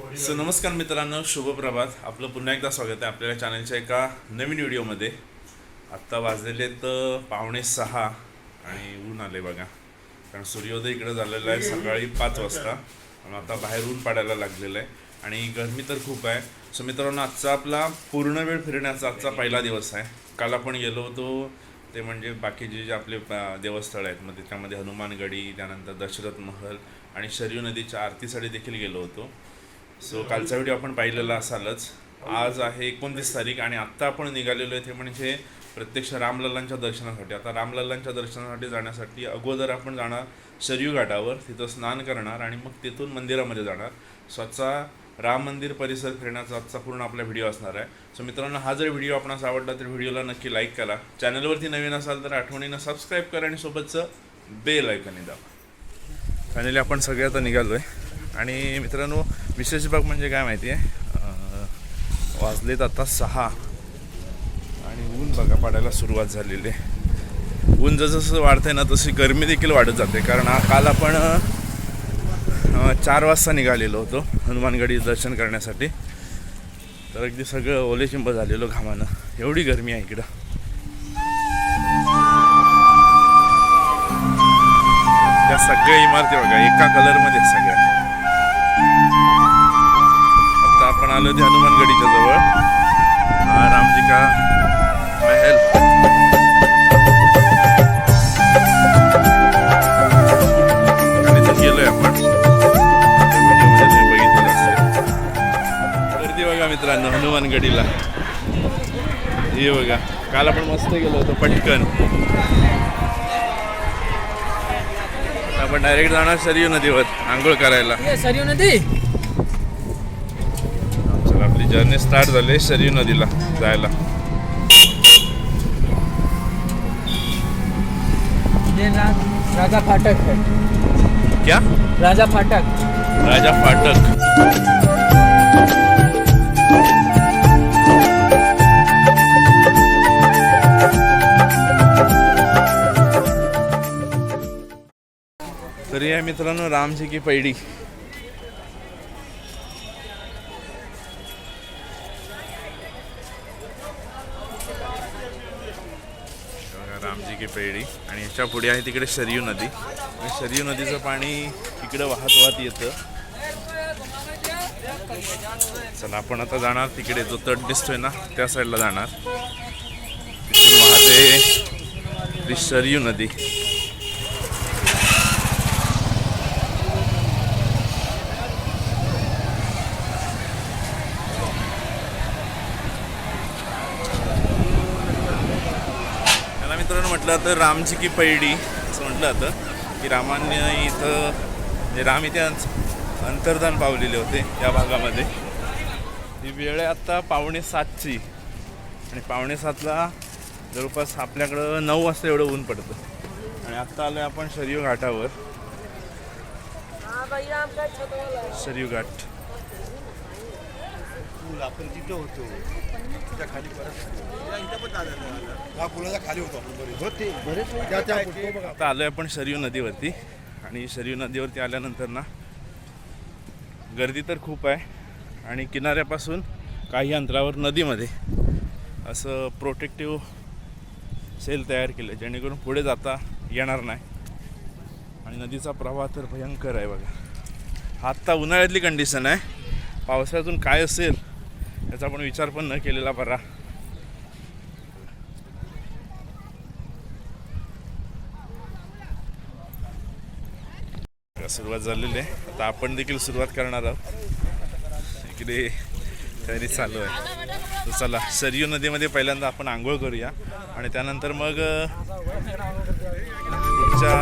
So नमस्कार मित्रांनो शुभप्रभात आपलं पुन्हा एकदा स्वागत आहे आपल्या चॅनलच्या एका नवीन व्हिडिओमध्ये आत्ता वाजलेले तर पावणे सहा आणि ऊन आले बघा. कारण सूर्योदय इकडे झालेला आहे सकाळी पाच वाजता. आणि आता बाहेर ऊन पाडायला लागलेलं आहे आणि गरमी तर खूप आहे. सो मित्रांनो आजचा आपला पूर्ण वेळ फिरण्याचा आजचा पहिला दिवस आहे. काल आपण गेलो होतो ते म्हणजे बाकीचे जे आपले देवस्थळ आहेत मग त्याच्यामध्ये हनुमानगडी त्यानंतर दशरथ महल आणि शरयू नदीच्या आरतीसाठी देखील गेलो होतो. सो कालचा व्हिडिओ आपण पाहिलेला असालच. आज आहे एकोणतीस तारीख आणि आत्ता आपण निघालेलो आहे ते म्हणजे प्रत्यक्ष रामलल्लांच्या दर्शनासाठी. आता रामलल्लांच्या दर्शनासाठी जाण्यासाठी अगोदर आपण जाणार शरयू घाटावर तिथं स्नान करणार आणि मग तिथून मंदिरामध्ये जाणार. स्वतःचा राम मंदिर परिसर फिरण्याचा आजचा पूर्ण आपला व्हिडिओ असणार आहे. सो मित्रांनो हा जर व्हिडिओ आपणास आवडला तर व्हिडिओला नक्की लाईक करा. चॅनलवरती नवीन असाल तर आठवणीनं सबस्क्राईब करा आणि सोबतचं बेल ऐकणे दाबा. फायनली आपण सगळे आता निघालो आहे आणि मित्रांनो विशेष भाग म्हणजे काय माहिती आहे वाजलेत आता सहा. आणि ऊन बघा पडायला सुरुवात झालेली आहे. ऊन जसं जसं वाढतंय ना तशी गरमी देखील वाढत जाते. कारण काल आपण चार वाजता निघालेलो होतो हनुमानगडी दर्शन करण्यासाठी. तर अगदी सगळं ओलेचिंब झालेलो घामानं. एवढी गरमी आहे इकडं. त्या सगळ्या इमारती बघा एका कलरमध्ये सगळ्या. आपण आलो ते हनुमानगडीच्या जवळ. हा रामजी का महल. गेलोय आपण. गर्दी बघा मित्रांनो हनुमानगडीला हे बघा काल आपण मस्त गेलो होतो पटकन. आपण डायरेक्ट जाणार सरयू नदीवर आंघोळ करायला. सरयू नदी? आपली जर्नी स्टार्ट झाली सरयू नदीला जायला. राजा फाटक है क्या? राजा फाटक. राजा फाटक. तर या मित्रांनो रामजी की पैडी. ह्याच्या पुढे आहे तिकडे शरयू नदी. आणि शरयू नदीचं पाणी इकडं वाहत वाहत येतं. चला आपण आता जाणार तिकडे. जो तट दिसतोय ना त्या साईडला जाणार. तिथून वाहते ती शरयू नदी त्याला मित्रांनो म्हटलं तर रामची की पैडी असं म्हटलं जातं. की रामाने इथं म्हणजे राम इथे अंत- अंतर्धान पावलेले होते या भागामध्ये. ही वेळ आहे आत्ता पावणे सातची. आणि पावणे सातला जवळपास आपल्याकडं नऊ वाजता एवढं ऊन पडतं. आणि आत्ता आलो आपण शरयू घाटावर. शरयू घाट. आपण तिथं होतो. त्या खाली परत हा पुलाच्या खाली होतो आपण बरेच. होते बरेच आता आलोय आपण शरयू नदीवरती. आणि शरयू नदीवरती आल्यानंतर ना गर्दी तर खूप आहे. आणि किनाऱ्यापासून काही अंतरावर नदीमध्ये असं प्रोटेक्टिव्ह सेल तयार केलं जेणेकरून पुढे जाता येणार नाही. आणि नदीचा प्रवाह तर भयंकर आहे बघा. हा आत्ता उन्हाळ्यातली कंडिशन आहे. पावसाळ्यातून काय असेल याचा आपण विचार पण न केलेला बरा. सुरुवात झालेली आहे. आता आपण देखील सुरुवात करणार आहोत. इकडे तयारी चालू आहे. तर चला सरयू नदीमध्ये पहिल्यांदा आपण आंघोळ करूया. आणि त्यानंतर मग पुढच्या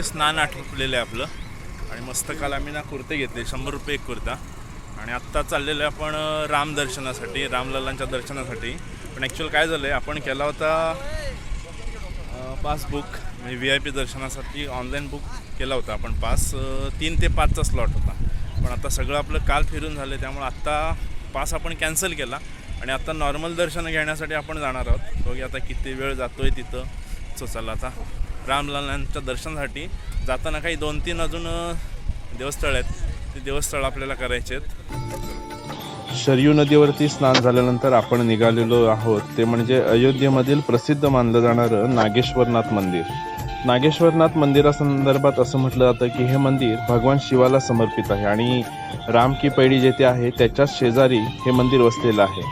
ते स्नान आटोपलेलं आहे आपलं. आणि मस्त काल आम्ही ना कुर्ते घेतले शंभर रुपये एक कुर्ता. आणि आत्ता चाललेलं आहे आपण राम दर्शनासाठी रामलालांच्या दर्शनासाठी. पण ॲक्च्युअल काय झालं आहे आपण केला होता पास बुक म्हणजे व्ही आय पी दर्शनासाठी ऑनलाईन बुक केला होता आपण पास तीन ते पाचचा स्लॉट होता. पण आता सगळं आपलं काल फिरून झालं त्यामुळे आत्ता पास आपण कॅन्सल केला. आणि आता नॉर्मल दर्शन घेण्यासाठी आपण जाणार आहोत. बघूया आता किती वेळ जातो आहे तिथं. सो चला आता रामलालांच्या दर्शनासाठी जाताना काही दोन तीन अजून देवस्थळ आहेत. ते देवस्थळ आपल्याला करायचे आहेत. शरयू नदीवरती स्नान झाल्यानंतर आपण निघालेलो आहोत. ते म्हणजे अयोध्येमधील प्रसिद्ध मानलं जाणारं नागेश्वरनाथ मंदिर. नागेश्वरनाथ मंदिरासंदर्भात असं म्हटलं जातं की हे मंदिर भगवान शिवाला समर्पित आहे आणि राम की पैडी जेथे आहे त्याच्याच शेजारी हे मंदिर वसलेलं आहे.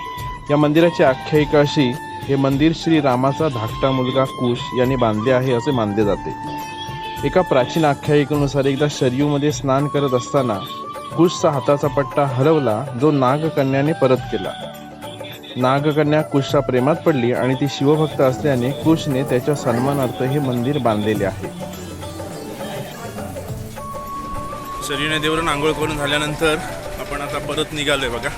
या मंदिराची आख्यायिका अशी हे मंदिर श्री रामाचा धाकटा मुलगा कुश यांनी बांधले आहे असे मानले जाते. एका प्राचीन आख्यायिकेनुसार एकदा शरयूमध्ये स्नान करत असताना कुशचा हाताचा पट्टा हरवला जो नागकन्याने परत केला. नागकन्या कुशच्या प्रेमात पडली आणि ती शिवभक्त असल्याने कुशने त्याच्या सन्मानार्थ हे मंदिर बांधलेले आहे. शरीरने देवरून आंघोळ करून झाल्यानंतर आपण आता परत निघालोय बघा.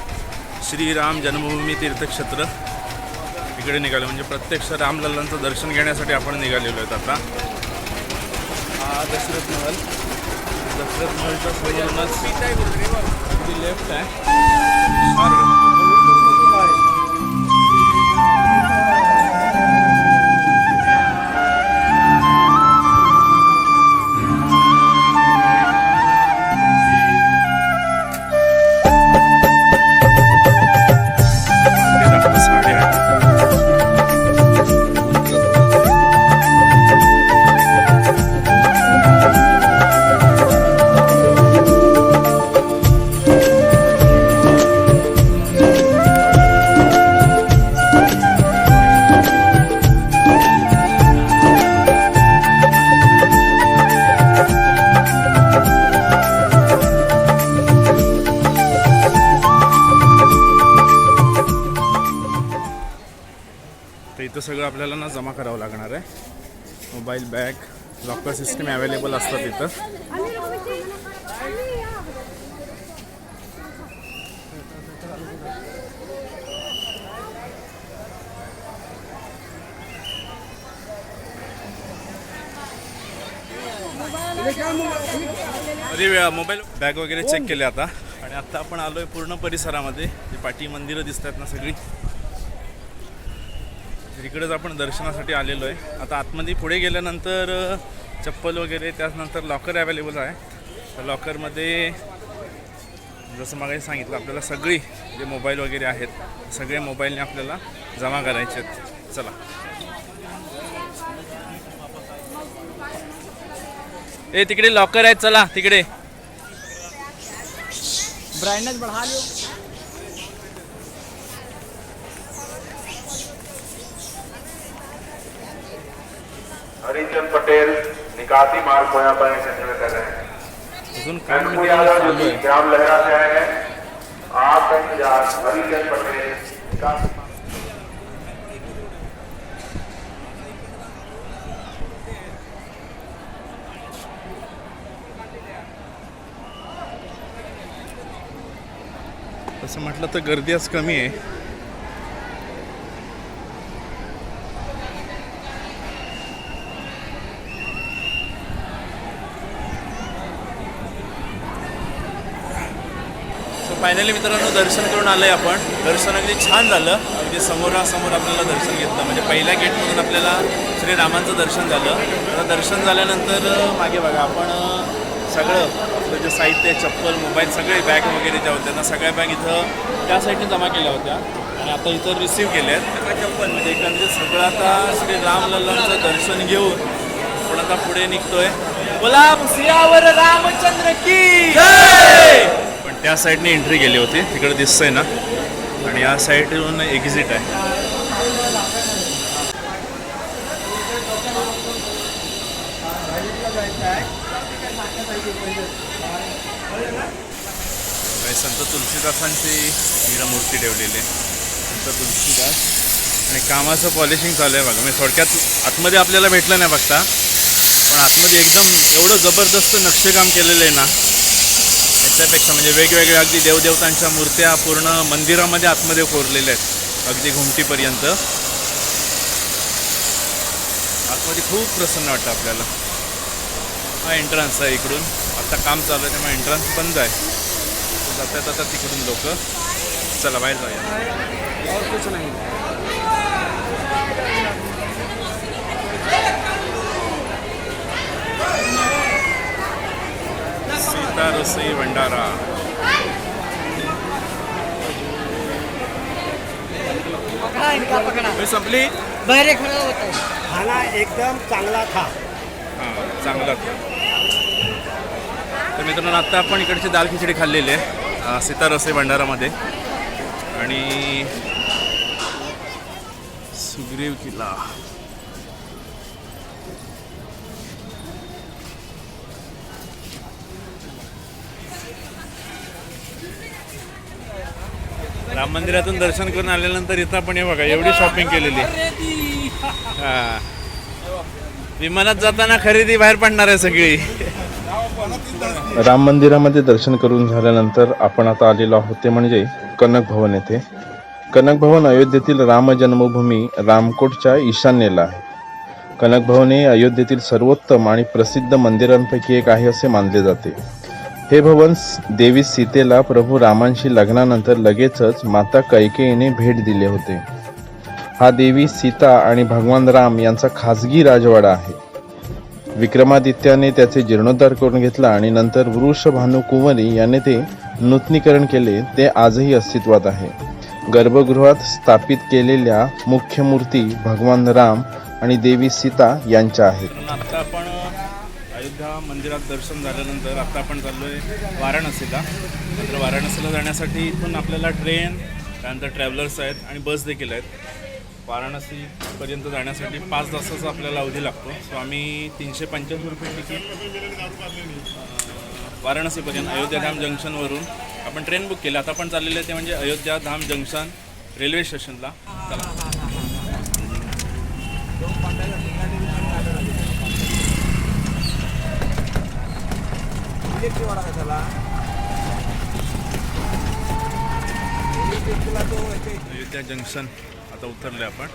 श्रीराम जन्मभूमी तीर्थक्षेत्र. इकडे निघालो. म्हणजे प्रत्यक्ष रामलल्लांचं दर्शन घेण्यासाठी आपण निघालेलो आहेत आता. हा दशरथ महल. दशरथ महलच्या समोरूनच अगदी लेफ्ट आहे. तर इथं सगळं आपल्याला ना जमा करावं लागणार आहे. Mobile bag locker system available असतात इथं. अरे वेळा मोबाईल बॅग वगैरे चेक केले आता. आणि आता आपण आलोय पूर्ण परिसरामध्ये. जे पाठी मंदिरं दिसत आहेत ना सगळी. इकडेच आपण दर्शनासाठी आलेलो आहे. आता आतमध्ये पुढे गेल्यानंतर चप्पल वगैरे त्याचनंतर लॉकर अवेलेबल आहे. तर लॉकरमध्ये जसं मागे सांगितलं आपल्याला सगळी जे मोबाईल वगैरे आहेत सगळे मोबाईलने आपल्याला जमा करायचे आहेत. चला. ए तिकडे लॉकर आहेत चला तिकडे. ब्राइटनेस बढ़ा लो हरिचंद पटेल निकासी मार्ग खोया पर चंद्र कर रहे हैं। अजून यादव जो कि ग्राम लहरा से आए हैं। आपका इंतजार हरिचंद पटेल निकासी तसं म्हटलं तर गर्दी आज कमी आहे. फायनली मित्रांनो दर्शन करून आलं आहे आपण. दर्शन अगदी छान झालं. अगदी समोरासमोर आपल्याला दर्शन घेतलं. म्हणजे पहिल्या गेटमधून आपल्याला श्रीरामांचं दर्शन झालं. आता दर्शन झाल्यानंतर मागे बघा आपण सगळं आपलं जे साहित्य चप्पल मोबाईल सगळे बॅग वगैरे ज्या होत्या ना सगळ्या बॅग इथं त्या साईडने जमा केल्या होत्या. आणि आता इथं रिसीव्ह केल्या आहेत. चप्पल म्हणजे एकंदरीत सगळं आता श्री रामलल्लांचं दर्शन घेऊन आपण आता पुढे निघतोय. गुलाब सियावर रामचंद्र की त्या साईडने एंट्री केली होती. तिकडे दिसतंय ना. आणि या साईडवरून एक्झिट आहे. संत तुलसीदासांची इकडं मूर्ती ठेवलेली आहे. संत तुलसीदास. आणि कामाचं पॉलिशिंग चालू आहे बघा. म्हणजे थोडक्यात आतमध्ये आपल्याला भेटलं नाही बघता. पण आतमध्ये एकदम एवढं जबरदस्त नक्षीकाम केलेलं आहे ना. त्यापेक्षा म्हणजे वेगवेगळ्या अगदी देवदेवतांच्या मूर्त्या पूर्ण मंदिरामध्ये आतमध्ये कोरलेल्या आहेत. अगदी घुमटीपर्यंत. आतमध्ये खूप प्रसन्न वाटतं आपल्याला. हा एंट्रन्स आहे इकडून. आता काम चालू आहे त्यामुळे एंट्रन्स बंद आहे. तर जातात आता तिकडून लोक. चला बाहेर जाऊया. सीता रसई भंडारा पकड़ा इनका पकड़ा? हे संपली? बहरे खड़ा होता है खाना एकदम चांगला खा. हां चांगला तर मित्रांनो आत्ता आपण इकडची दाल खिचडी खाल्लेली आहे अं, सीता रसई भंडारामध्ये. आणि सुग्रीव किल्ला राम मंदिरातून दर्शन करून आल्यानंतर इथं आपण हे बघा एवढी शॉपिंग केलेली. हा. विमानात जाताना खरेदी बाहेर पडणार आहे सगळी. राम मंदिरामध्ये दर्शन करून झाल्यानंतर आपण आता आलेलो आहोत ते म्हणजे कनक भवन येथे. कनक भवन अयोध्येतील राम जन्मभूमी रामकोटच्या ईशान्येला आहे. कनक भवन हे अयोध्येतील सर्वोत्तम आणि प्रसिद्ध मंदिरांपैकी एक आहे असे मानले जाते. हे भवन देवी सीतेला प्रभू रामांशी लग्नानंतर लगेचच माता कैकेयीने भेट दिले होते. हा देवी सीता आणि भगवान राम यांचा खाजगी राजवाडा आहे. विक्रमादित्याने त्याचे जीर्णोद्धार करून घेतला आणि नंतर वृष कुंवरी याने ते नूतनीकरण केले ते आजही अस्तित्वात आहे. गर्भगृहात स्थापित केलेल्या मुख्य मूर्ती भगवान राम आणि देवी सीता यांच्या आहेत. आता आपण अयोध्या मंदिरात दर्शन झाल्यानंतर आता आपण चाललोय वाराणसीला. तर वाराणसीला जाण्यासाठी इथून आपल्याला ट्रेन त्यानंतर ट्रॅव्हलर्स आहेत आणि बस देखील आहेत. वाराणसीपर्यंत जाण्यासाठी पाच तासाचा आपल्याला अवधी लागतो. सो आम्ही तीनशे पंच्याहत्तर रुपये तिकीट वाराणसीपर्यंत वाराणसीपर्यंत अयोध्याधाम जंक्शनवरून आपण ट्रेन बुक केली. आता आपण चाललेलं आहे ते म्हणजे अयोध्याधाम जंक्शन रेल्वे स्टेशनला चला. अयोध्या जंक्शन आता उतरले आपण.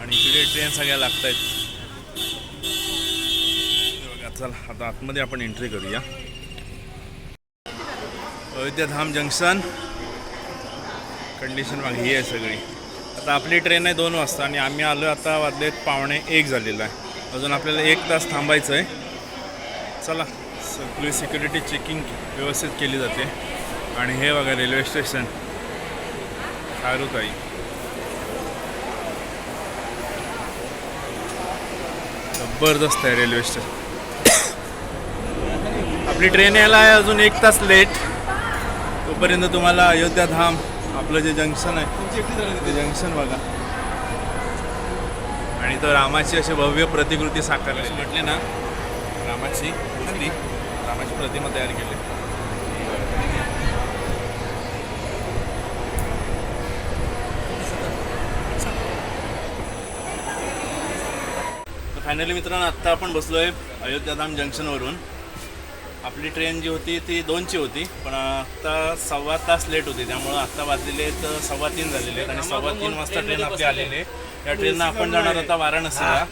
आणि इकडे ट्रेन सगळ्या लागत आहेत बघा चला आता आतमध्ये आपण एंट्री करूया. अयोध्या धाम जंक्शन. कंडिशन मग ही आहे सगळी. आता आपली ट्रेन आहे दोन वाजता आणि आम्ही आलो आता वाजलेत पावणे एक झालेला आहे. अजून आपल्याला एक तास थांबायचं आहे चला सगळी सिक्युरिटी चेकिंग व्यवस्थित केली जाते. आणि हे बघा रेल्वे स्टेशन खारुताई जबरदस्त आहे रेल्वे स्टेशन आपली ट्रेन यायला आहे अजून एक तास लेट तोपर्यंत तुम्हाला अयोध्या धाम आपलं जे जंक्शन आहे ते जंक्शन बघा. आणि तो रामाची अशी भव्य प्रतिकृती साकारली म्हटले ना रामाची रामाची प्रतिमा तयार केली. फायनली मित्रांनो आत्ता आपण बसलो आहे अयोध्याधाम जंक्शनवरून आपली ट्रेन जी होती ती दोनची होती पण आत्ता सव्वा तास लेट होती त्यामुळं आत्ता वाजलेले आहेत सव्वा तीन झालेले आहेत आणि सव्वा तीन वाजता ट्रेन आपली आलेली आहे. या ट्रेननं आपण जाणार आता वाराणसीला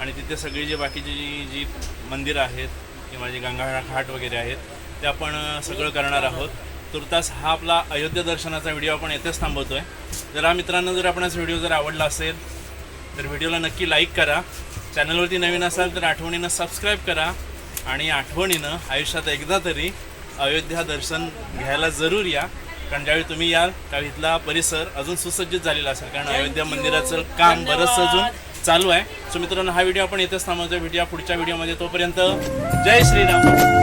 आणि तिथे सगळी जी बाकीची जी जी मंदिरं आहेत किंवा जे गंगाळा घाट वगैरे आहेत. ते आपण सगळं करणार आहोत. तुर्तास हा आपला अयोध्या दर्शनाचा व्हिडिओ आपण येथेच थांबवतोय. जर हा मित्रांनो जर आपणास व्हिडिओ जर आवडला असेल तर व्हिडिओला नक्की लाईक करा. चॅनलवरती नवीन असाल तर आठवणीनं सबस्क्राईब करा. आणि आठवणीनं आयुष्यात एकदा तरी अयोध्या दर्शन घ्यायला जरूर या. कारण ज्यावेळी तुम्ही याल त्यावेळी इथला परिसर अजून सुसज्जित झालेला असेल. कारण अयोध्या मंदिराचं काम बरंचसं अजून चालू आहे. सो मित्रांनो हा व्हिडिओ आपण येथेच थांबवतोय भेटूया पुढच्या व्हिडिओमध्ये तोपर्यंत जय श्रीराम.